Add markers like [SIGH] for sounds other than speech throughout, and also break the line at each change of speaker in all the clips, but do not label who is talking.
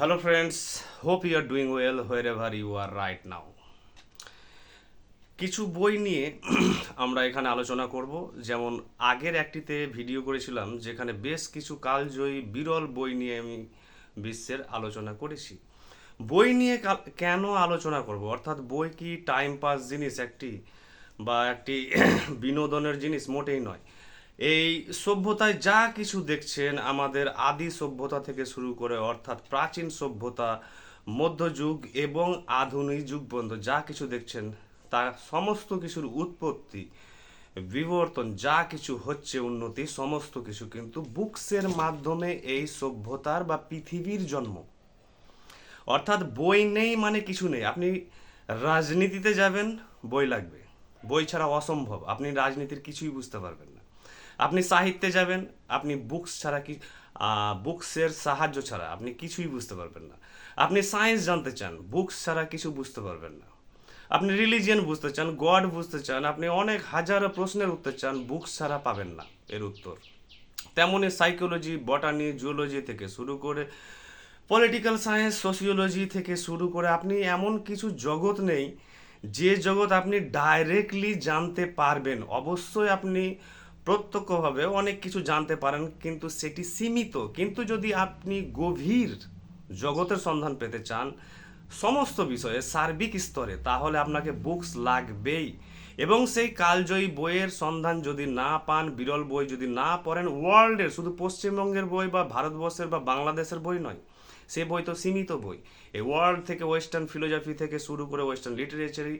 Hello, friends. Hope you are doing well wherever you are right now. কিছু বই নিয়ে [CLEARS THROAT] আমরা এখানে আলোচনা করব যেমন আগের একটিতে ভিডিও করেছিলাম যেখানে বেশ কিছু কালজয়ী বিরল বই নিয়ে আমি বিশ্বের আলোচনা করেছি বই নিয়ে কেন আলোচনা করব অর্থাৎ বই কি টাইম পাস জিনিস একটি বা একটি [CLEARS THROAT] বিনোদনের জিনিস মোটেই নয় এই সভ্যতায় যা কিছু দেখছেন আমাদের আদি সভ্যতা থেকে শুরু করে অর্থাৎ প্রাচীন সভ্যতা, মধ্যযুগ এবং আধুনিক যুগ পর্যন্ত যা কিছু দেখছেন, তা সমস্ত কিছুর উৎপত্তি, বিবর্তন, যা কিছু হচ্ছে উন্নতি, সমস্ত কিছু কিন্তু বুকসের মাধ্যমে এই সভ্যতার বা পৃথিবীর জন্ম। অর্থাৎ বই নেই মানে কিছু নেই। আপনি রাজনীতিতে যাবেন, বই লাগবে। বই ছাড়া অসম্ভব। আপনি রাজনীতির কিছুই বুঝতে পারবেন না। আপনি সাহিত্যে যাবেন, আপনি বুকস ছাড়া কি বুকসের সাহায্য ছাড়া আপনি কিছুই বুঝতে পারবেন না। আপনি সায়েন্স জানতে চান বুকস ছাড়া কিছু বুঝতে পারবেন না। আপনি রিলিজিয়ান বুঝতে চান গড বুঝতে চান, আপনি অনেক হাজারো প্রশ্নের উত্তর চান বুকস ছাড়া পাবেন না এর উত্তর। তেমনি সাইকোলজি বটানি জুলজি থেকে শুরু করে পলিটিক্যাল সায়েন্স সোশিওলজি থেকে শুরু করে আপনি এমন কিছু জগৎ নেই, যে জগৎ আপনি ডাইরেক্টলি জানতে পারবেন। অবশ্যই আপনি প্রত্যক্ষভাবে অনেক কিছু জানতে পারেন, কিন্তু সেটি সীমিত। কিন্তু যদি আপনি গভীর জগতের সন্ধান পেতে চান, সমস্ত বিষয়ে সার্বিক স্তরে, তাহলে আপনাকে বুকস লাগবেই। এবং সেই কালজয়ী বইয়ের সন্ধান যদি না পান, বিরল বই যদি না পড়েন, ওয়ার্ল্ডের, শুধু পশ্চিমবঙ্গের বই বা ভারতবর্ষের বা বাংলাদেশের বই নয়, সে বই তো সীমিত বই। এই ওয়ার্ল্ড থেকে ওয়েস্টার্ন ফিলোজফি থেকে শুরু করে ওয়েস্টার্ন লিটারেচারি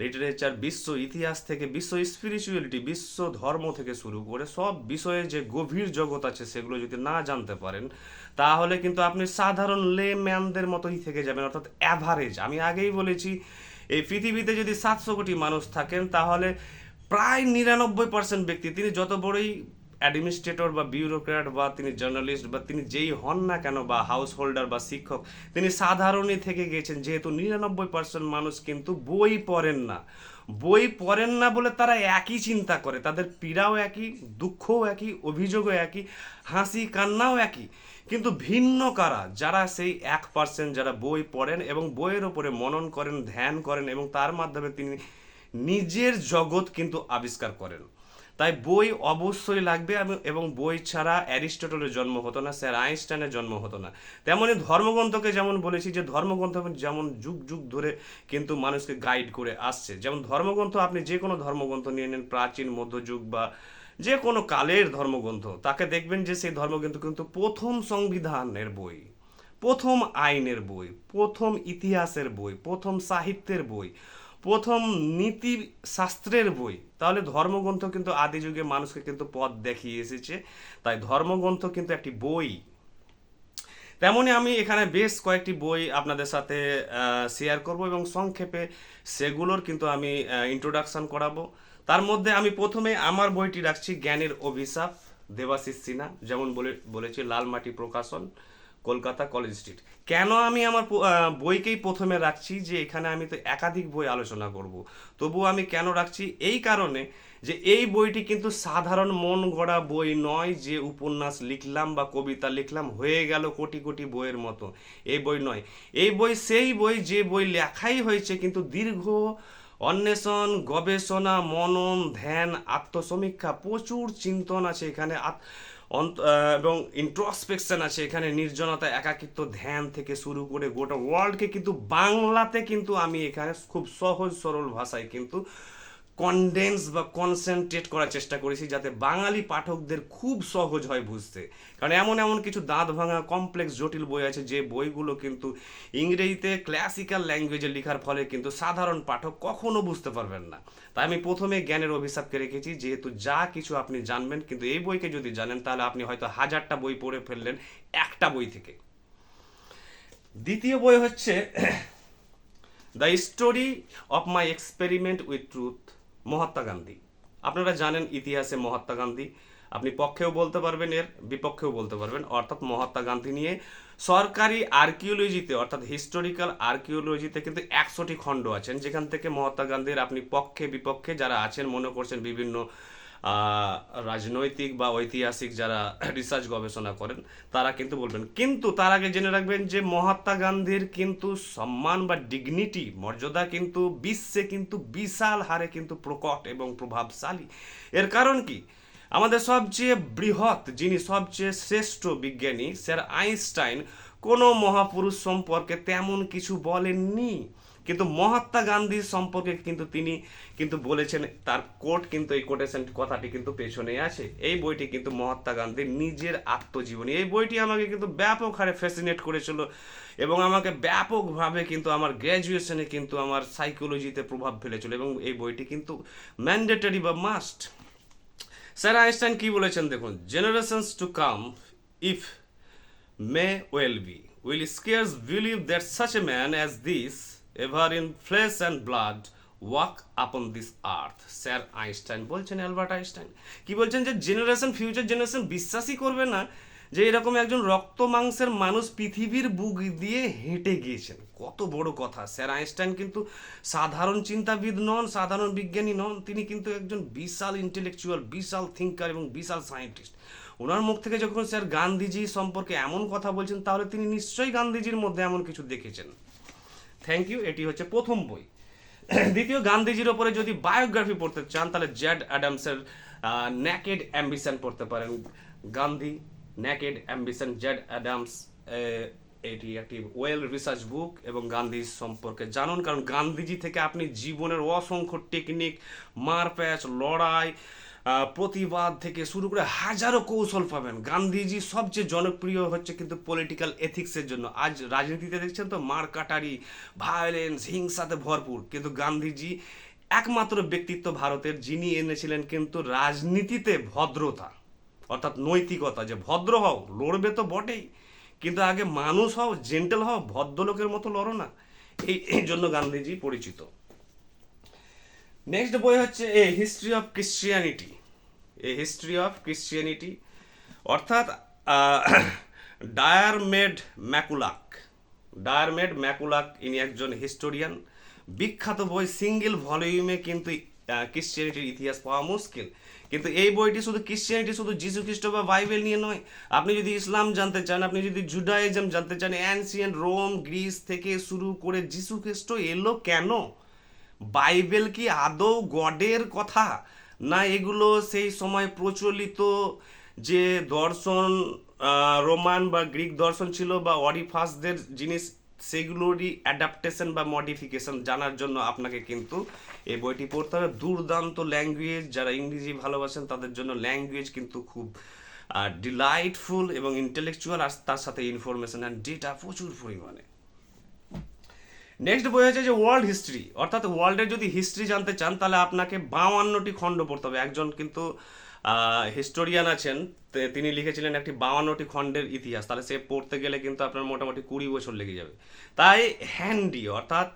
লিটারেচার, বিশ্ব ইতিহাস থেকে, বিশ্ব স্পিরিচুয়ালিটি বিশ্ব ধর্ম থেকে শুরু করে সব বিষয়ে যে গভীর জগৎ আছে সেগুলো যদি না জানতে পারেন, তাহলে কিন্তু আপনি সাধারণ লে ম্যানদের মতোই থেকে যাবেন, অর্থাৎ অ্যাভারেজ আমি আগেই বলেছি, এই পৃথিবীতে যদি সাতশো কোটি মানুষ থাকেন, তাহলে প্রায় নিরানব্বই পার্সেন্ট ব্যক্তি, তিনি যত বড়ই অ্যাডমিনিস্ট্রেটর বা বিউরোক্র্যাট বা তিনি জার্নালিস্ট বা তিনি যেই হন না কেন বা হাউস হোল্ডার বা শিক্ষক, তিনি সাধারণই থেকে গেছেন। যেহেতু নিরানব্বই পার্সেন্ট মানুষ কিন্তু বই পড়েন না। বই পড়েন না বলে তারা একই চিন্তা করে। তাদের পীড়াও একই, দুঃখও একই, অভিযোগও একই, হাসি কান্নাও একই। কিন্তু ভিন্ন কারা? যারা সেই এক পার্সেন্ট যারা বই পড়েন এবং বইয়ের ওপরে মনন করেন, ধ্যান করেন এবং তার মাধ্যমে তিনি নিজের জগৎ কিন্তু আবিষ্কার করেন। তাই বই অবশ্যই লাগবে এবং বই ছাড়া অ্যারিস্টটলের জন্ম হতো না, স্যার আইনস্টাইনের জন্ম হতো না। তেমনই ধর্মগ্রন্থকে যেমন বলেছি যে ধর্মগ্রন্থ যেমন যুগ যুগ ধরে কিন্তু মানুষকে গাইড করে আসছে। যেমন ধর্মগ্রন্থ আপনি যে কোনো ধর্মগ্রন্থ নিয়ে নেন, প্রাচীন, মধ্যযুগ বা যে কোনো কালের ধর্মগ্রন্থ, তাকে দেখবেন যে সেই ধর্মগ্রন্থ কিন্তু প্রথম সংবিধানের বই, প্রথম আইনের বই, প্রথম ইতিহাসের বই, প্রথম সাহিত্যের বই। প্রথম নীতি শাস্ত্রের বই। তাহলে ধর্মগ্রন্থ কিন্তু আদি যুগে মানুষকে কিন্তু পথ দেখিয়ে এসেছে। তাই ধর্মগ্রন্থ কিন্তু একটি বই। তেমনই আমি এখানে বেশ কয়েকটি বই আপনাদের সাথে শেয়ার করব এবং সংক্ষেপে সেগুলোর কিন্তু আমি ইন্ট্রোডাকশন করাবো। তার মধ্যে আমি প্রথমে আমার বইটি রাখছি জ্ঞানের অভিশাপ, দেবাশিস সিনহা। যেমন বলে, বলেছি, লালমাটি প্রকাশন। Kolkata college street. কেন আমি আমার বইকেই প্রথমে রাখছি যে এখানে আমি তো একাধিক বই আলোচনা করব? তবুও আমি কেন রাখছি? এই কারণে যে এই বইটি কিন্তু সাধারণ মন গড়া বই নয় যে উপন্যাস লিখলাম বা কবিতা লিখলাম, হয়ে গেল কোটি কোটি বইয়ের মতো। এই বই নয়। এই বই, সেই বই, যে বই লেখাই হয়েছে কিন্তু দীর্ঘ অন্বেষণ, গবেষণা, মনন, ধ্যান, আত্মসমীক্ষা, প্রচুর চিন্তন আছে এখানে। এবং ইন্ট্রোস্পেকশন আছে, এখানে নির্জনতা, একাকিত্ব, ধ্যান থেকে শুরু করে গোটা ওয়ার্ল্ডকে কিন্তু বাংলাতে কিন্তু আমি এখানে খুব সহজ সরল ভাষায় কিন্তু কনডেন্স বা কনসেন্ট্রেট করার চেষ্টা করেছি যাতে বাঙালি পাঠকদের খুব সহজ হয় বুঝতে। কারণ এমন এমন কিছু দাঁত ভাঙা কমপ্লেক্স জটিল বই আছে, যে বইগুলো কিন্তু ইংরেজিতে ক্লাসিক্যাল ল্যাঙ্গুয়েজে লেখার ফলে কিন্তু সাধারণ পাঠক কখনো বুঝতে পারবেন না। তাই আমি প্রথমে জ্ঞানের অভিশাপকে রেখেছি, যেহেতু যা কিছু আপনি জানবেন, কিন্তু এই বইকে যদি জানেন, তাহলে আপনি হয়তো হাজারটা বই পড়ে ফেললেন একটা বই থেকে। দ্বিতীয় বই হচ্ছে the story of my experiment with truth Mahatma Gandhi. আপনারা জানেন ইতিহাসে মহাত্মা গান্ধী। আপনি পক্ষেও বলতে পারবেন, এর বিপক্ষেও বলতে পারবেন। অর্থাৎ মহাত্মা গান্ধী নিয়ে সরকারি আর্কিওলজিতে, অর্থাৎ হিস্টোরিক্যাল আর্কিওলজিতে কিন্তু একশোটি খণ্ড আছেন। যেখান থেকে মহাত্মা গান্ধীর আপনি পক্ষে বিপক্ষে যারা আছেন, মনে করছেন বিভিন্ন রাজনৈতিক বা ঐতিহাসিক যারা রিসার্চ গবেষণা করেন, তারা কিন্তু বলবেন। কিন্তু তার আগে জেনে রাখবেন যে মহাত্মা গান্ধীর কিন্তু সম্মান বা ডিগনিটি মর্যাদা কিন্তু বিশ্বে কিন্তু বিশাল হারে কিন্তু প্রকট এবং প্রভাবশালী। এর কারণ কি? আমাদের সবচেয়ে বৃহৎ, যিনি সবচেয়ে শ্রেষ্ঠ বিজ্ঞানী, স্যার আইনস্টাইন, কোনো মহাপুরুষ সম্পর্কে তেমন কিছু বলেননি। কিন্তু মহাত্মা গান্ধী সম্পর্কে কিন্তু তিনি কিন্তু বলেছেন, তার কোট কিন্তু এই কোটেশন কথাটি কিন্তু পেছনে আছে। এই বইটি কিন্তু মহাত্মা গান্ধীর নিজের আত্মজীবনী। এই বইটি আমাকে কিন্তু ব্যাপক হারে ফ্যাসিনেট করেছিল এবং আমাকে ব্যাপকভাবে কিন্তু আমার গ্র্যাজুয়েশনে কিন্তু আমার সাইকোলজিতে প্রভাব ফেলেছিল এবং এই বইটি কিন্তু ম্যান্ডেটরি বা মাস্ট স্যার আইনস্টাইন কি বলেছেন দেখুন generations to come if may well be will scarce believe that such a man as this ever in flesh and blood walk upon this earth sir Einstein বলছেন Albert Einstein কি বলছেন যে generation future generation বিশ্বাসই করবে না যে, এরকম একজন রক্ত মাংসের মানুষ পৃথিবীর বুক দিয়ে হেঁটে গিয়েছেন। কত বড় কথা। স্যার আইনস্টাইন কিন্তু সাধারণ চিন্তাবিদ নন, সাধারণ বিজ্ঞানী নন। তিনি কিন্তু একজন বিশাল ইন্টেলেকচুয়াল বিশাল থিঙ্কার এবং বিশাল সায়েন্টিস্ট ওনার মুখ থেকে যখন স্যার গান্ধীজি সম্পর্কে এমন কথা বলছেন, তাহলে তিনি নিশ্চয়ই গান্ধীজির মধ্যে এমন কিছু দেখেছেন। থ্যাংক ইউ এটি হচ্ছে প্রথম বই। দ্বিতীয়, গান্ধীজির ওপরে যদি বায়োগ্রাফি পড়তে চান, তাহলে জ্যাড অ্যাডামসের ন্যাকেড অ্যাম্বিশন পড়তে পারেন। Gandhi naked ambition Jad Adams এটি একটি ওয়েল রিসার্চ বুক এবং গান্ধী সম্পর্কে জানুন। কারণ গান্ধীজি থেকে আপনি জীবনের অসংখ্য টেকনিক মারপ্যাচ, লড়াই প্রতিবাদ থেকে শুরু করে হাজারো কৌশল পাবেন। গান্ধীজি সবচেয়ে জনপ্রিয় হচ্ছে কিন্তু পলিটিক্যাল এথিক্সের জন্য। আজ রাজনীতিতে দেখছেন তো মার কাটারি ভায়োলেন্স হিংসাতে ভরপুর। কিন্তু গান্ধীজি একমাত্র ব্যক্তিত্ব ভারতের, যিনি এনেছিলেন কিন্তু রাজনীতিতে ভদ্রতা। অর্থাৎ নৈতিকতা, যে ভদ্র হও, লড়বে তো বটেই। কিন্তু আগে মানুষ হও জেন্টেল হও, ভদ্রলোকের মতো লড়ো না। এই জন্য গান্ধীজি পরিচিত। নেক্সট বই হচ্ছে a history of Christianity a history of Christianity অর্থাৎ ডায়ারমেড ম্যাকুলাক ডায়ারমেড ম্যাকুলাক ইনি একজন হিস্টোরিয়ান বিখ্যাত বই সিঙ্গেল ভলিউমে কিন্তু ক্রিশ্চিয়ানিটির ইতিহাস পাওয়া মুশকিল। কিন্তু এই বইটি শুধু ক্রিশ্চিয়ানিটি শুধু যীশু খ্রিস্ট বা বাইবেল নিয়ে নয়। আপনি যদি ইসলাম জানতে চান, আপনি যদি জুডাইজম জানতে চান অ্যানসিয়েন্ট রোম গ্রিস থেকে শুরু করে যীশু খ্রিস্ট এলো কেন? বাইবেল কি আদৌ গডের কথা? না এগুলো সেই সময় প্রচলিত যে দর্শন রোমান বা গ্রিক দর্শন ছিল বা অরিফাসদের জিনিস, সেগুলোরই অ্যাডাপ্টেশন বা মডিফিকেশন জানার জন্য আপনাকে কিন্তু এই বইটি পড়তে হবে। দুর্দান্ত ল্যাঙ্গুয়েজ যারা ইংরেজি ভালোবাসেন তাদের জন্য ল্যাঙ্গুয়েজ কিন্তু খুব ডিলাইটফুল এবং ইন্টেলেকচুয়াল আর তার সাথে ইনফরমেশন অ্যান্ড ডেটা প্রচুর পরিমাণে। নেক্সট বই হচ্ছে যে ওয়ার্ল্ড হিস্ট্রি অর্থাৎ ওয়ার্ল্ডের যদি হিস্ট্রি জানতে চান, তাহলে আপনাকে বাউান্নটি খণ্ড পড়তে হবে। একজন কিন্তু হিস্টোরিয়ান আছেন তিনি লিখেছিলেন একটি বাউান্নটি খণ্ডের ইতিহাস। তাহলে সে পড়তে গেলে কিন্তু আপনার মোটামুটি কুড়ি বছর লেগে যাবে। তাই হ্যান্ডি অর্থাৎ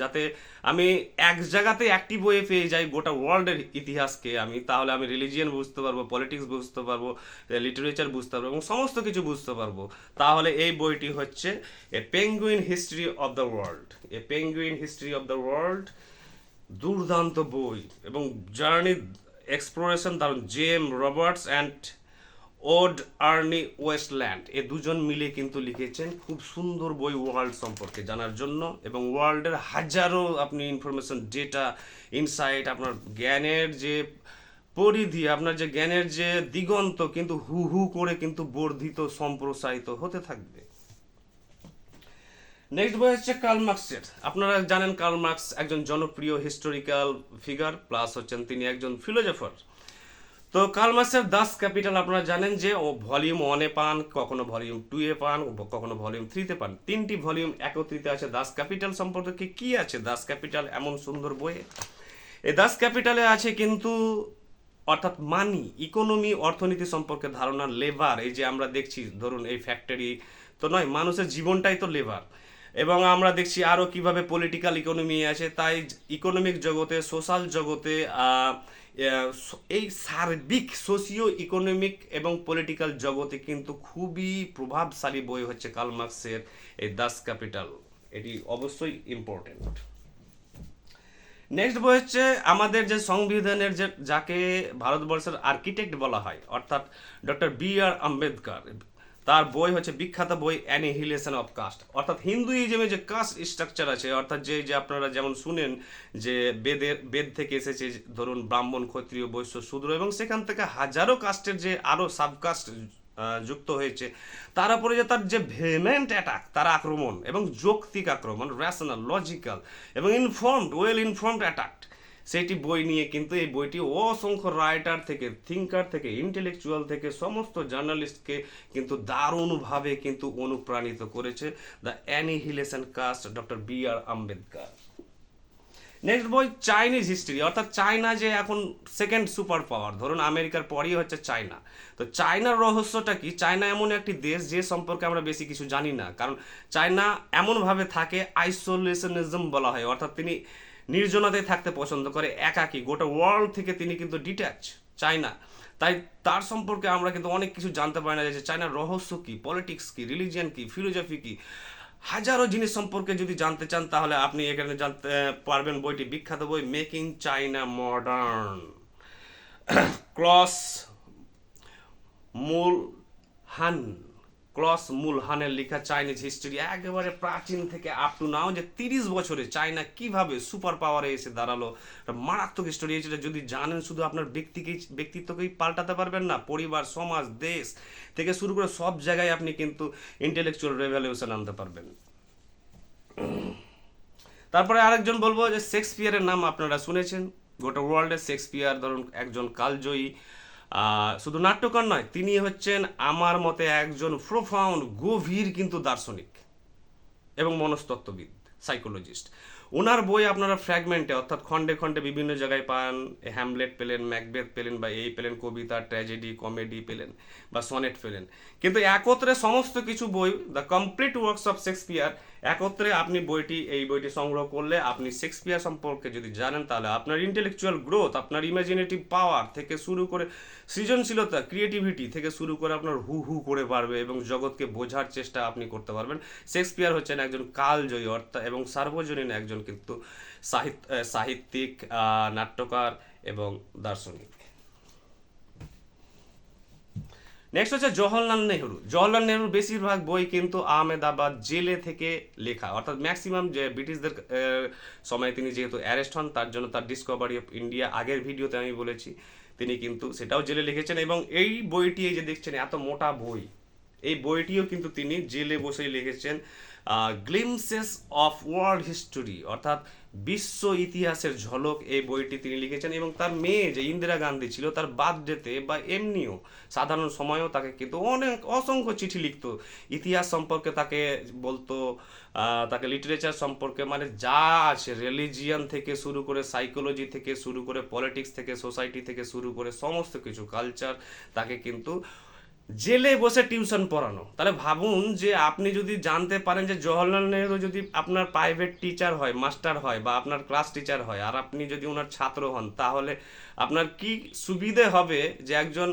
যাতে আমি এক জায়গাতে একটি বইয়ে পেয়ে যাই গোটা ওয়ার্ল্ডের ইতিহাসকে আমি, তাহলে আমি রিলিজিয়ান বুঝতে পারব পলিটিক্স বুঝতে পারব লিটারেচার বুঝতে পারব এবং সমস্ত কিছু বুঝতে পারব। তাহলে এই বইটি হচ্ছে a Penguin history of the world a Penguin history of the world দুর্দান্ত বই এবং জার্নি এক্সপ্লোরেশন দারুণ J M Roberts and Odd Arne Westland. এ দুজন মিলে কিন্তু লিখেছেন খুব সুন্দর বই ওয়ার্ল্ড সম্পর্কে জানার জন্য এবং ওয়ার্ল্ডের হাজারো আপনি ইনফরমেশন ডেটা ইনসাইট আপনার জ্ঞানের যে পরিধি, আপনার যে জ্ঞানের যে দিগন্ত কিন্তু হু হু করে কিন্তু বর্ধিত, সম্প্রসারিত হতে থাকবে। নেক্সট বই হচ্ছে কার্ল মার্কসের আপনারা জানেন কার্ল মার্কস একজন জনপ্রিয় হিস্টোরিক্যাল ফিগার প্লাস হচ্ছেন তিনি একজন ফিলোজফার তো কার্ল দাস ক্যাপিটাল আপনারা জানেন যে ও ভলিউম ওয়ানে পান, কখনো ভলিউম টু এ পান কখনো ভলিউম থ্রিতে পান। তিনটি ভলিউম একত্রিত আছে। দাস ক্যাপিটাল সম্পর্কে কি আছে? দাস ক্যাপিটাল এমন সুন্দর বইয়ে এই দাস ক্যাপিটালে আছে কিন্তু অর্থাৎ মানি ইকোনমি অর্থনীতি সম্পর্কে ধারণা লেবার এই যে আমরা দেখছি, ধরুন এই ফ্যাক্টরি তো নয়, মানুষের জীবনটাই তো লেবার এবং আমরা দেখছি আরও কীভাবে পলিটিক্যাল ইকোনমি আছে, তাই ইকোনমিক জগতে সোশ্যাল জগতে এই সার্বিক সোশিও ইকোনমিক এবং পলিটিক্যাল জগতে কিন্তু খুবই প্রভাবশালী বই হচ্ছে কার্ল মার্কসের এই দাস ক্যাপিটাল এটি অবশ্যই ইম্পর্টেন্ট নেক্সট বই হচ্ছে আমাদের যে সংবিধানের যে, যাকে ভারতবর্ষের আর্কিটেক্ট বলা হয়, অর্থাৎ ডক্টর বি আর আম্বেদকর তার বই হচ্ছে বিখ্যাত বই অ্যানিহিলেশন অফ কাস্ট অর্থাৎ হিন্দুইজমে যে কাস্ট স্ট্রাকচার আছে, অর্থাৎ যে যে আপনারা যেমন শুনেন যে বেদের বেদ থেকে এসেছে ধরুন ব্রাহ্মণ, ক্ষত্রিয়, বৈশ্য, শূদ্র এবং সেখান থেকে হাজারো কাস্টের যে আরও সাবকাস্ট যুক্ত হয়েছে, তার উপরে যে তার যে ভেমেন্ট অ্যাটাক তার আক্রমণ এবং যৌক্তিক আক্রমণ র্যাশনাল লজিক্যাল এবং ইনফর্মড ওয়েল ইনফর্মড অ্যাটাক সেইটি বই নিয়ে কিন্তু এই বইটি অসংখ্য রাইটার থেকে থিঙ্কার থেকে ইন্টেলেকচুয়াল থেকে, সমস্ত জার্নালিস্টকে কিন্তু দারুণভাবে কিন্তু অনুপ্রাণিত করেছে the annihilation caste doctor B R Ambedkar next বই চাইনিজ হিস্ট্রি অর্থাৎ চায়না যে এখন সেকেন্ড সুপার পাওয়ার ধরুন, আমেরিকার পরই হচ্ছে চায়না। তো চায়নার রহস্যটা কি? চায়না এমন একটি দেশ যে সম্পর্কে আমরা বেশি কিছু জানি না। কারণ চায়না এমনভাবে থাকে আইসোলেশনিজম বলা হয়। অর্থাৎ তিনি নির্জনতায় থাকতে পছন্দ করে, একাকী। গোটা ওয়ার্ল্ড থেকে তিনি কিন্তু ডিট্যাচ চায়না তাই তার সম্পর্কে আমরা কিন্তু অনেক কিছু জানতে পারি না যে চায়নার রহস্য কি পলিটিক্স কি রিলিজিয়ান কি ফিলোজফি কি। হাজারো জিনিস সম্পর্কে যদি জানতে চান, তাহলে আপনি এখানে জানতে পারবেন বইটি, বিখ্যাত বই মেকিং চাইনা মডার্ন ক্লস মূল হান। ক্লস মুলহানের লেখা চাইনিজ হিস্ট্রি একেবারে প্রাচীন থেকে আপ টু নাও যে তিরিশ বছরে চায়না কীভাবে সুপার পাওয়ারে এসে দাঁড়াল মারাত্মক হিস্টোরি যেটা যদি জানেন, শুধু আপনার ব্যক্তিকেই ব্যক্তিত্বকেই পাল্টাতে পারবেন না, পরিবার, সমাজ, দেশ থেকে শুরু করে সব জায়গায় আপনি কিন্তু ইন্টেলেকচুয়াল রেভলিউশন আনতে পারবেন। তারপরে আরেকজন বলব যে শেক্সপিয়ারের নাম আপনারা শুনেছেন, গোটা ওয়ার্ল্ডে শেক্সপিয়ার ধরুন একজন কালজয়ী শুধু নাট্যকার নয়, তিনি হচ্ছেন আমার মতে একজন প্রোফাউন্ড গভীর কিন্তু দার্শনিক এবং মনস্তত্ত্ববিদ সাইকোলজিস্ট ওনার বই আপনারা ফ্র্যাগমেন্টে অর্থাৎ খণ্ডে খণ্ডে বিভিন্ন জায়গায় পান হ্যামলেট পেলেন ম্যাকবেথ পেলেন, বা এই পেলেন কবিতা ট্র্যাজেডি কমেডি পেলেন, বা সনেট পেলেন। কিন্তু একত্রে সমস্ত কিছু বই the complete works of Shakespeare একত্রে আপনি বইটি, এই বইটি সংগ্রহ করলে আপনি শেক্সপিয়ার সম্পর্কে যদি জানেন, তাহলে আপনার ইন্টেলেকচুয়াল গ্রোথ আপনার ইমাজিনেটিভ পাওয়ার থেকে শুরু করে সৃজনশীলতা ক্রিয়েটিভিটি থেকে শুরু করে আপনার হু হু করে পারবে এবং জগৎকে বোঝার চেষ্টা আপনি করতে পারবেন। শেক্সপিয়ার হচ্ছেন একজন কালজয়ী অর্থাৎ এবং সার্বজনীন একজন কিন্তু সাহিত্য সাহিত্যিক নাট্যকার এবং দার্শনিক। নেক্সট হচ্ছে জওহরলাল নেহরু। জওহরলাল নেহরুর বেশিরভাগ বই কিন্তু আহমেদাবাদ জেলে থেকে লেখা। অর্থাৎ ম্যাক্সিমাম যে ব্রিটিশদের সময় তিনি যেহেতু অ্যারেস্ট হন, তার জন্য তার ডিসকভারি অফ ইন্ডিয়া আগের ভিডিওতে আমি বলেছি, তিনি কিন্তু সেটাও জেলে লিখেছেন এবং এই বইটি যে দেখছেন, এত মোটা বই এই বইটিও কিন্তু তিনি জেলে বসেই লিখেছেন গ্লিমসেস অফ ওয়ার্ল্ড হিস্টোরি অর্থাৎ বিশ্ব ইতিহাসের ঝলক এই বইটি তিনি লিখেছেন। এবং তার মেয়ে যে ইন্দিরা গান্ধী ছিল, তার বার্থডেতে বা এমনিও সাধারণ সময়েও তাকে কিন্তু অনেক অসংখ্য চিঠি লিখতো। ইতিহাস সম্পর্কে তাকে বলতো তাকে লিটারেচার সম্পর্কে মানে যা আছে রিলিজিয়ান থেকে শুরু করে সাইকোলজি থেকে শুরু করে পলিটিক্স থেকে সোসাইটি থেকে শুরু করে সমস্ত কিছু কালচার তাকে কিন্তু জেলে বসে টিউশন পড়ানো। তাহলে ভাবুন যে আপনি যদি জানতে পারেন যে জওহরলাল নেহরু যদি আপনার প্রাইভেট টিচার হয় মাস্টার হয় বা আপনার ক্লাস টিচার হয়, আর আপনি যদি ওনার ছাত্র হন, তাহলে আপনার কি সুবিধে হবে যে একজন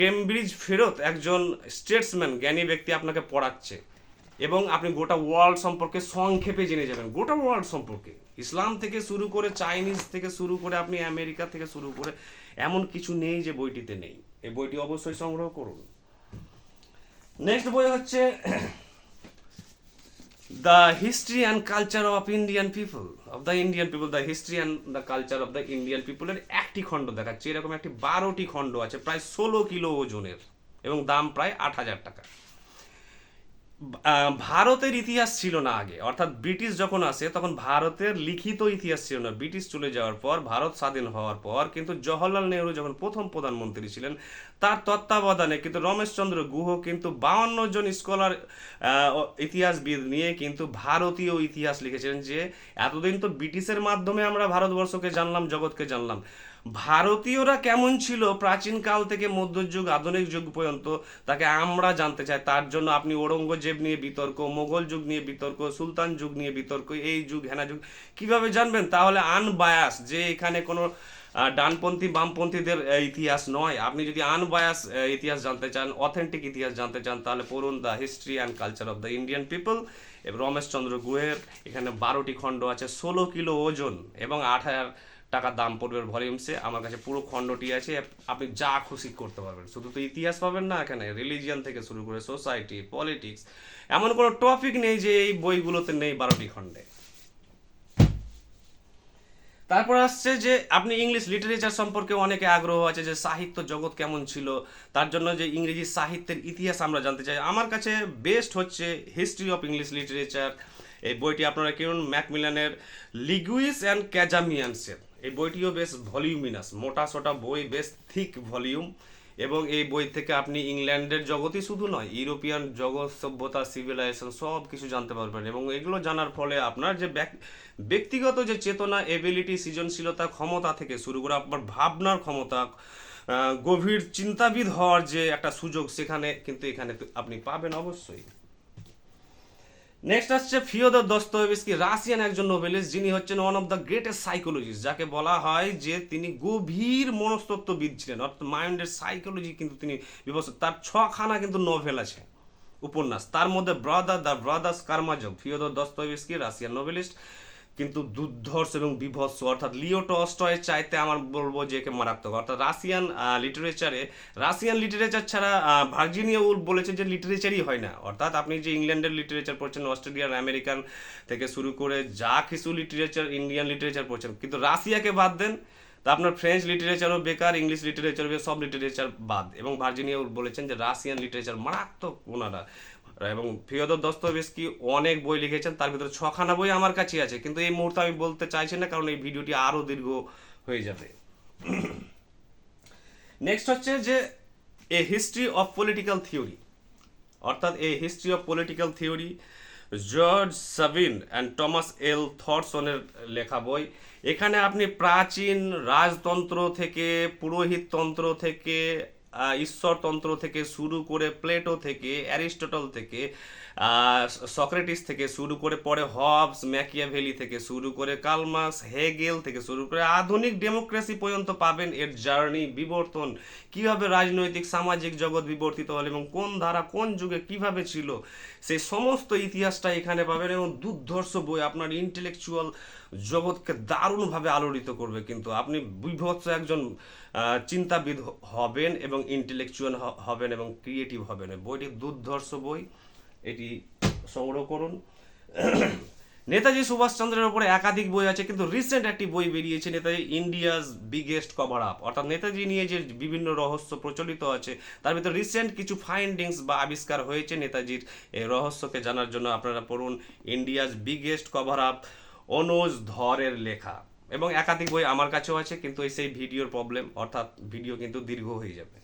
কেমব্রিজ ফেরত একজন স্টেটসম্যান জ্ঞানী ব্যক্তি আপনাকে পড়াচ্ছে? এবং আপনি গোটা ওয়ার্ল্ড সম্পর্কে সংক্ষেপে জেনে যাবেন। গোটা ওয়ার্ল্ড সম্পর্কে। ইসলাম থেকে শুরু করে চাইনিজ থেকে শুরু করে আপনি আমেরিকা থেকে শুরু করে এমন কিছু নেই যে বইটিতে নেই। এই বইটি অবশ্যই সংগ্রহ করুন। নেক্সট বই হচ্ছে the history and culture of Indian people of the Indian people the history and the culture of the Indian পিপলের একটি খণ্ড দেখাচ্ছে। এরকম একটি বারোটি খণ্ড আছে, প্রায় ষোলো কিলো ওজনের, এবং দাম প্রায় আট হাজার টাকা। ভারতের ইতিহাস ছিল না আগে। অর্থাৎ ব্রিটিশ যখন আসে, তখন ভারতের লিখিত ইতিহাস ছিল না। ব্রিটিশ চলে যাওয়ার পর, ভারত স্বাধীন হওয়ার পর কিন্তু জওহরলাল নেহরু যখন প্রথম প্রধানমন্ত্রী ছিলেন, তার তত্ত্বাবধানে কিন্তু রমেশচন্দ্র গুহ কিন্তু বাউন্ন জন স্কলার ইতিহাসবিদ নিয়ে কিন্তু ভারতীয় ইতিহাস লিখেছিলেন যে, এতদিন তো ব্রিটিশের মাধ্যমে আমরা ভারতবর্ষকে জানলাম, জগৎকে জানলাম। ভারতীয়রা কেমন ছিল প্রাচীনকাল থেকে মধ্যযুগ, আধুনিক যুগ পর্যন্ত, তাকে আমরা জানতে চাই। তার জন্য আপনি ঔরঙ্গজেব নিয়ে বিতর্ক, মোগল যুগ নিয়ে বিতর্ক, সুলতান যুগ নিয়ে বিতর্ক, এই যুগ, হেনা যুগ, কীভাবে জানবেন? তাহলে আনবায়াস যে এখানে কোনো ডানপন্থী, বামপন্থীদের ইতিহাস নয়। আপনি যদি আনবায়াস ইতিহাস জানতে চান অথেন্টিক ইতিহাস জানতে চান, তাহলে পড়ুন the history and culture of the Indian people Rameshchandra গুহের এখানে বারোটি খণ্ড আছে, ষোলো কিলো ওজন এবং হাজার হাজার টাকা দাম পড়বে ভলিউমসে, আমার কাছে পুরো খণ্ডটি আছে, আপনি যা খুশি করতে পারবেন। শুধু তো ইতিহাস পাবেন না এখানে রিলিজিয়ান থেকে শুরু করে সোসাইটি পলিটিক্স এমন কোনো টপিক নেই যে এই বইগুলোতে নেই বারোটি খণ্ডে। তারপর আসছে যে আপনি ইংলিশ লিটারেচার সম্পর্কে অনেকে আগ্রহ আছে যে সাহিত্য জগৎ কেমন ছিল, তার জন্য যে ইংরেজি সাহিত্যের ইতিহাস আমরা জানতে চাই। আমার কাছে বেস্ট হচ্ছে হিস্ট্রি অফ ইংলিশ লিটারেচার এই বইটি আপনারা কিনুন ম্যাকমিলানের লিগুইস অ্যান্ড ক্যাজামিয়ান্সের। এই বইটিও বেশ ভলিউমিনাস, মোটা সোটা বই বেশ থিক ভলিউম এবং এই বই থেকে আপনি ইংল্যান্ডের জগতই শুধু নয়, ইউরোপিয়ান জগৎ, সভ্যতা সিভিলাইজেশন সব কিছু জানতে পারবেন এবং এগুলো জানার ফলে আপনার যে ব্যক- ব্যক্তিগত যে চেতনা এবিলিটি সৃজনশীলতা, ক্ষমতা থেকে শুরু করে আপনার ভাবনার ক্ষমতা গভীর চিন্তাবিদ হওয়ার যে একটা সুযোগ সেখানে কিন্তু এখানে আপনি পাবেন অবশ্যই। নেক্সট আসছে ফিওদর দস্তয়েভস্কি, রাশিয়ান একজন নোবেলিস্ট, যিনি হচ্ছেন one of the greatest psychologist যাকে বলা হয় যে তিনি গভীর মনস্তত্ত্ববিদ ছিলেন। অর্থাৎ মাইন্ডের সাইকোলজি কিন্তু তিনি বিবস্ত তার ছখানা কিন্তু নোভেল আছে, উপন্যাস। তার মধ্যে brother the brothers Karamazov Fyodor Dostoevsky, Russian Nobelist. কিন্তু দুর্ধর্ষ এবং বিভৎস, অর্থাৎ লিও টস্টয়ের চাইতে আমার বলব যে একে মারাত্মক। অর্থাৎ রাশিয়ান লিটারেচারে রাশিয়ান লিটারেচার ছাড়া ভার্জিনিয়া উল বলেছে যে লিটারেচারই হয় না। অর্থাৎ আপনি যে ইংল্যান্ডের লিটারেচার পড়ছেন অস্ট্রেলিয়ান আমেরিকান থেকে শুরু করে যা কিছু লিটারেচার ইন্ডিয়ান লিটারেচার পড়ছেন। কিন্তু রাশিয়াকে বাদ দেন, তা আপনার ফ্রেঞ্চ লিটারেচারও বেকার ইংলিশ লিটারেচার সব লিটারেচার বাদ। এবং ভার্জিনিয়া বলেছেন যে রাশিয়ান লিটারেচার মারাত্মক ওনারা। এবং ফিওদর দস্তবেস্কি অনেক বই লিখেছেন, তার ভিতরে ছখানা বই আমার কাছে আছে, কিন্তু এই মুহূর্তে আমি বলতে চাইছি না, কারণ এই ভিডিওটি আরও দীর্ঘ হয়ে যাবে। নেক্সট হচ্ছে যে, a history of political theory অর্থাৎ a history of political theory George Sabine and Thomas L থটসনের লেখা বই। এখানে আপনি প্রাচীন রাজতন্ত্র থেকে, পুরোহিততন্ত্র থেকে ঈশ্বরতন্ত্র থেকে শুরু করে প্লেটো থেকে, অ্যারিস্টটল থেকে সক্রেটিস থেকে শুরু করে, পরে হবস, ম্যাকিয়াভেলি থেকে শুরু করে, কালমাস, হেগেল থেকে শুরু করে আধুনিক ডেমোক্রেসি পর্যন্ত পাবেন এর জার্নি, বিবর্তন। কীভাবে রাজনৈতিক, সামাজিক জগৎ বিবর্তিত হল এবং কোন ধারা, কোন যুগে কীভাবে ছিল সেই সমস্ত ইতিহাসটা এখানে পাবেন এবং দুর্ধর্ষ বই, আপনার ইন্টেলেকচুয়াল জগৎকে দারুণভাবে আলোড়িত করবে, কিন্তু আপনি বিভৎস একজন চিন্তাবিদ হবেন এবং ইন্টেলেকচুয়াল হবেন এবং ক্রিয়েটিভ হবেন। বইটি দুর্ধর্ষ বই, এটি সংগ্রহ করুন। নেতাজি সুভাষচন্দ্রের উপরে একাধিক বই আছে, কিন্তু রিসেন্ট একটি বই বেরিয়েছে, Netaji India's biggest cover up. অর্থাৎ নেতাজি নিয়ে যে বিভিন্ন রহস্য প্রচলিত আছে, তার ভিতরে রিসেন্ট কিছু ফাইন্ডিংস বা আবিষ্কার হয়েছে নেতাজির এই রহস্যকে জানার জন্য। আপনারা পড়ুন India's biggest cover up. Anuj ধরের লেখা। এবং একাধিক বই আমার কাছেও আছে, কিন্তু সেই ভিডিওর প্রবলেম অর্থাৎ ভিডিও কিন্তু দীর্ঘ হয়ে যাবে।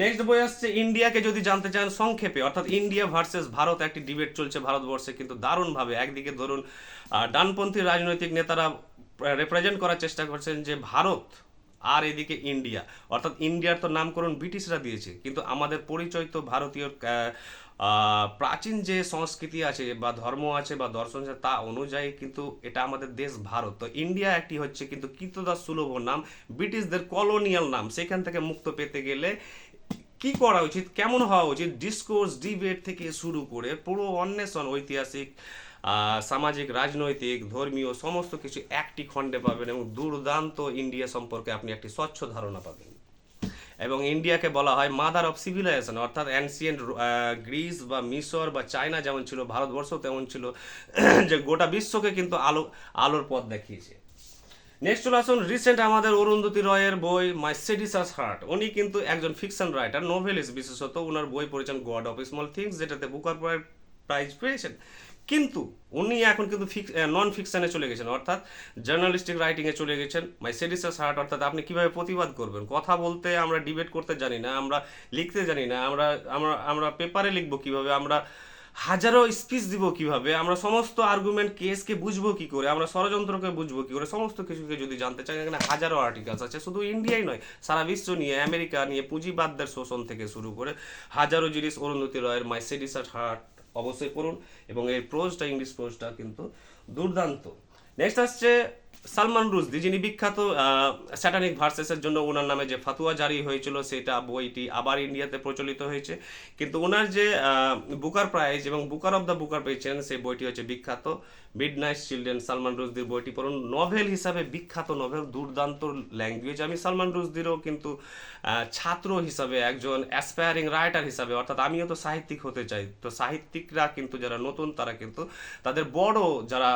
নেক্সট বই আসছে, ইন্ডিয়াকে যদি জানতে চান, সংক্ষেপে, অর্থাৎ ইন্ডিয়া ভার্সেস ভারত, একটি ডিবেট চলছে ভারতবর্ষে, কিন্তু দারুণভাবে। একদিকে ধরুন ডানপন্থী রাজনৈতিক নেতারা রিপ্রেজেন্ট করার চেষ্টা করছেন যে ভারত আর এদিকে ইন্ডিয়া। অর্থাৎ ইন্ডিয়ার তো নামকরণ ব্রিটিশরা দিয়েছে, কিন্তু আমাদের পরিচয় তো ভারতীয় প্রাচীন যে সংস্কৃতি আছে বা ধর্ম আছে বা দর্শন আছে তা অনুযায়ী কিন্তু এটা আমাদের দেশ ভারত। তো ইন্ডিয়া একটি হচ্ছে কিন্তু কীতদাস সুলভ নাম, ব্রিটিশদের কলোনিয়াল নাম। সেখান থেকে মুক্ত পেতে গেলে কি করা উচিত, কেমন হওয়া উচিত, ডিসকোর্স, ডিবেট থেকে শুরু করে পুরো অন্বেষণ, ঐতিহাসিক সামাজিক, রাজনৈতিক, ধর্মীয়, সমস্ত কিছু একটি খণ্ডে পাবেন এবং দুর্দান্ত ইন্ডিয়া সম্পর্কে আপনি একটি স্বচ্ছ ধারণা পাবেন। এবং ইন্ডিয়াকে বলা হয় মাদার অফ সিভিলাইজেশন, অর্থাৎ অ্যানসিয়েন্ট গ্রিস বা মিশর বা চায়না যেমন ছিল, ভারতবর্ষ তেমন ছিল, [CLEARS THROAT] যে গোটা বিশ্বকে কিন্তু আলো, আলোর পথ দেখিয়েছে। নেক্সট চলে আসুন রিসেন্ট আমাদের অরুন্ধতী রয়ের বই মাই সেডিসাস হার্ট উনি কিন্তু একজন ফিকশন রাইটার নোভেলিস্ট বিশেষত। ওনার বই পড়েছেন গড অফ স্মল থিংস যেটাতে বুকার প্রাইজ পেয়েছেন। কিন্তু উনি এখন কিন্তু নন ফিকশনে চলে গেছেন, অর্থাৎ জার্নালিস্টিক রাইটিংয়ে চলে গেছেন মাই সেডিসাস হার্ট অর্থাৎ আপনি কীভাবে প্রতিবাদ করবেন? কথা বলতে আমরা ডিবেট করতে জানি না, আমরা লিখতে জানি না, আমরা আমরা আমরা পেপারে লিখব কীভাবে, আমরা হাজারো স্পিচ দিব কীভাবে, আমরা সমস্ত আর্গুমেন্ট কেসকে বুঝব কি করে, আমরা ষড়যন্ত্রকে বুঝব কি করে, সমস্ত কিছুকে যদি জানতে চাই, এখানে হাজারো আর্টিকেলস আছে, শুধু ইন্ডিয়াই নয়, সারা বিশ্ব নিয়ে আমেরিকা নিয়ে, পুঁজিবাদদের শোষণ থেকে শুরু করে, হাজারো জিনিস অরুন্ধতি রয়ের মাই সেডিসার হার্ট অবশ্যই পড়ুন এবং এই প্রোজটা ইংলিশ প্রোজটা কিন্তু দুর্দান্ত। নেক্সট আসছে সালমান রুজদি যিনি বিখ্যাত স্যাটানিক ভার্সেসের জন্য ওনার নামে যে ফাতুয়া জারি হয়েছিল, সেটা বইটি আবার ইন্ডিয়াতে প্রচলিত হয়েছে। কিন্তু ওনার যে বুকার প্রাইজ এবং বুকার অফ দ্য বুকার পেয়েছেন, সেই বইটি হচ্ছে বিখ্যাত। মিড নাইট চিলড্রেন সালমান রুশদির বইটি পড়ুন। নভেল হিসাবে বিখ্যাত নভেল দুর্দান্ত ল্যাঙ্গুয়েজ আমি সালমান রুশদিরও কিন্তু ছাত্র হিসাবে একজন অ্যাসপায়ারিং রাইটার হিসাবে, অর্থাৎ আমিও তো সাহিত্যিক হতে চাই। তো সাহিত্যিকরা কিন্তু যারা নতুন, তারা কিন্তু তাদের বড় যারা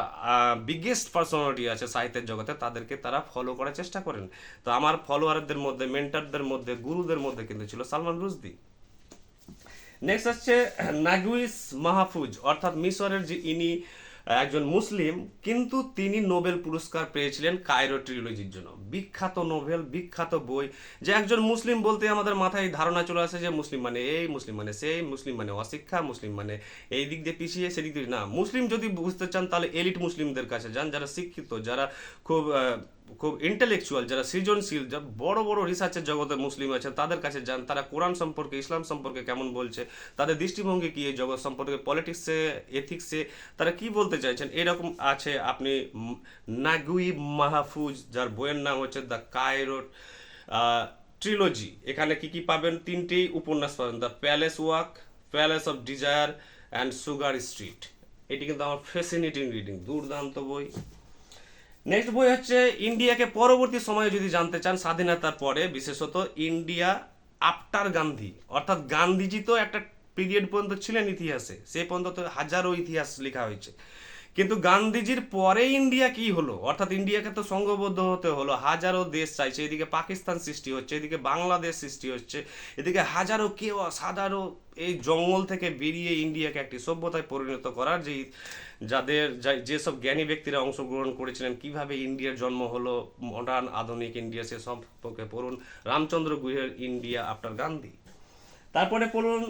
বিগেস্ট পার্সোনালিটি আছে সাহিত্যের জগতে তাদেরকে তারা ফলো করার চেষ্টা করেন। তো আমার ফলোয়ারদের মধ্যে মেন্টারদের মধ্যে, গুরুদের মধ্যে কিন্তু ছিল সালমান রুজদি নেক্সট হচ্ছে নাগুইস মাহফুজ, অর্থাৎ মিশরের যে ইনি একজন মুসলিম, কিন্তু তিনি নোবেল পুরস্কার পেয়েছিলেন কায়রো ট্রিলজির জন্য। বিখ্যাত নোবেল, বিখ্যাত বই, যে একজন মুসলিম বলতে আমাদের মাথায় ধারণা চলে আসে যে মুসলিম মানে এই, মুসলিম মানে সেই, মুসলিম মানে অশিক্ষা, মুসলিম মানে এই দিক দিয়ে পিছিয়ে, সেদিক দিয়ে না। মুসলিম যদি বুঝতে চান, তাহলে এলিট মুসলিমদের কাছে যান, যারা শিক্ষিত, যারা খুব খুব ইন্টেলেকচুয়াল যারা সৃজনশীল যারা বড় বড় রিসার্চের জগতে মুসলিম আছে তাদের কাছে যান, তারা কোরআন সম্পর্কে, ইসলাম সম্পর্কে কেমন বলছে, তাদের দৃষ্টিভঙ্গি কী এই জগৎ সম্পর্কে পলিটিক্সে এথিক্সে তারা কি বলতে চাইছেন, এরকম আছে আপনি নাগুই মাহফুজ, যার বইয়ের নাম হচ্ছে দ্য কায়রো ট্রিলজি এখানে কি কি পাবেন তিনটেই উপন্যাস পাবেন, the Palace Walk, Palace of Desire and Sugar Street, এটি কিন্তু আমার ফ্যাসিনেটিং রিডিং দুর্দান্ত বই। নেক্সট বই হচ্ছে ইন্ডিয়াকে পরবর্তী সময়ে যদি জানতে চান, স্বাধীনতার পরে, বিশেষত ইন্ডিয়া আফটার গান্ধী। অর্থাৎ গান্ধীজি তো একটা পিরিয়ড পর্যন্ত ছিলেন ইতিহাসে সেই পর্যন্ত হাজারো ইতিহাস লেখা হয়েছে। কিন্তু গান্ধীজির পরে ইন্ডিয়া কি হলো? অর্থাৎ ইন্ডিয়াকে তো সংঘবদ্ধ হতে হলো, হাজারো দেশ চাইছে, এদিকে পাকিস্তান সৃষ্টি হচ্ছে, এদিকে বাংলাদেশ সৃষ্টি হচ্ছে, এদিকে হাজারো কেউ হাজারো এই জঙ্গল থেকে বেরিয়ে ইন্ডিয়াকে একটি সভ্যতায় পরিণত করার যে যাদের যেসব জ্ঞানী ব্যক্তিরা অংশগ্রহণ করেছিলেন, কীভাবে ইন্ডিয়ার জন্ম হলো মডার্ন আধুনিক ইন্ডিয়া, সে সম্পর্কে পড়ুন। রামচন্দ্র গুহের ইন্ডিয়া, আফটার গান্ধী। তারপরে পড়ুন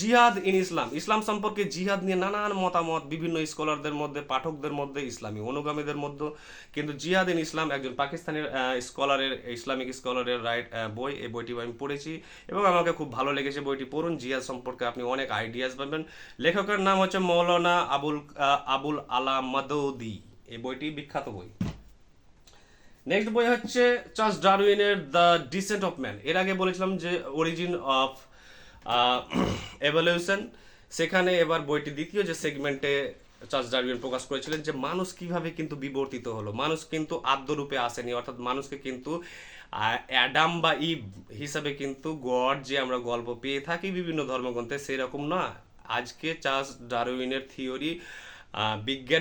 জিহাদ ইন ইসলাম। ইসলাম সম্পর্কে জিহাদ নিয়ে নানান মতামত, বিভিন্ন স্কলারদের মধ্যে, পাঠকদের মধ্যে, ইসলামী অনুগামীদের মধ্যে। কিন্তু জিহাদ ইন ইসলাম একজন পাকিস্তানের স্কলারের, ইসলামিক স্কলারের রাইট বই। এই বইটি আমি পড়েছি এবং আমাকে খুব ভালো লেগেছে বইটি পড়ুন। জিহাদ সম্পর্কে আপনি অনেক আইডিয়াস পাবেন। লেখকের নাম হচ্ছে মৌলানা আবুল আবুল আলা মাদৌদি এই বইটি বিখ্যাত বই। নেক্সট বই হচ্ছে চার্লস ডারউইনের দ্য ডিসেন্ট অফ ম্যান। এর আগে বলেছিলাম যে অরিজিন অফ এভলিউশন [CLEARS THROAT] সেখানে এবার বইটি দ্বিতীয় যে সেগমেন্টে চার্লস ডারউইন প্রকাশ করেছিলেন যে মানুষ কীভাবে কিন্তু বিবর্তিত হলো। মানুষ কিন্তু আদ্যরূপে আসেনি, অর্থাৎ মানুষকে কিন্তু অ্যাডাম বা ইভ হিসাবে কিন্তু গড যে আমরা গল্প পেয়ে থাকি বিভিন্ন ধর্মগ্রন্থে সেরকম না। আজকে চার্লস ডারউইনের থিওরি বিজ্ঞান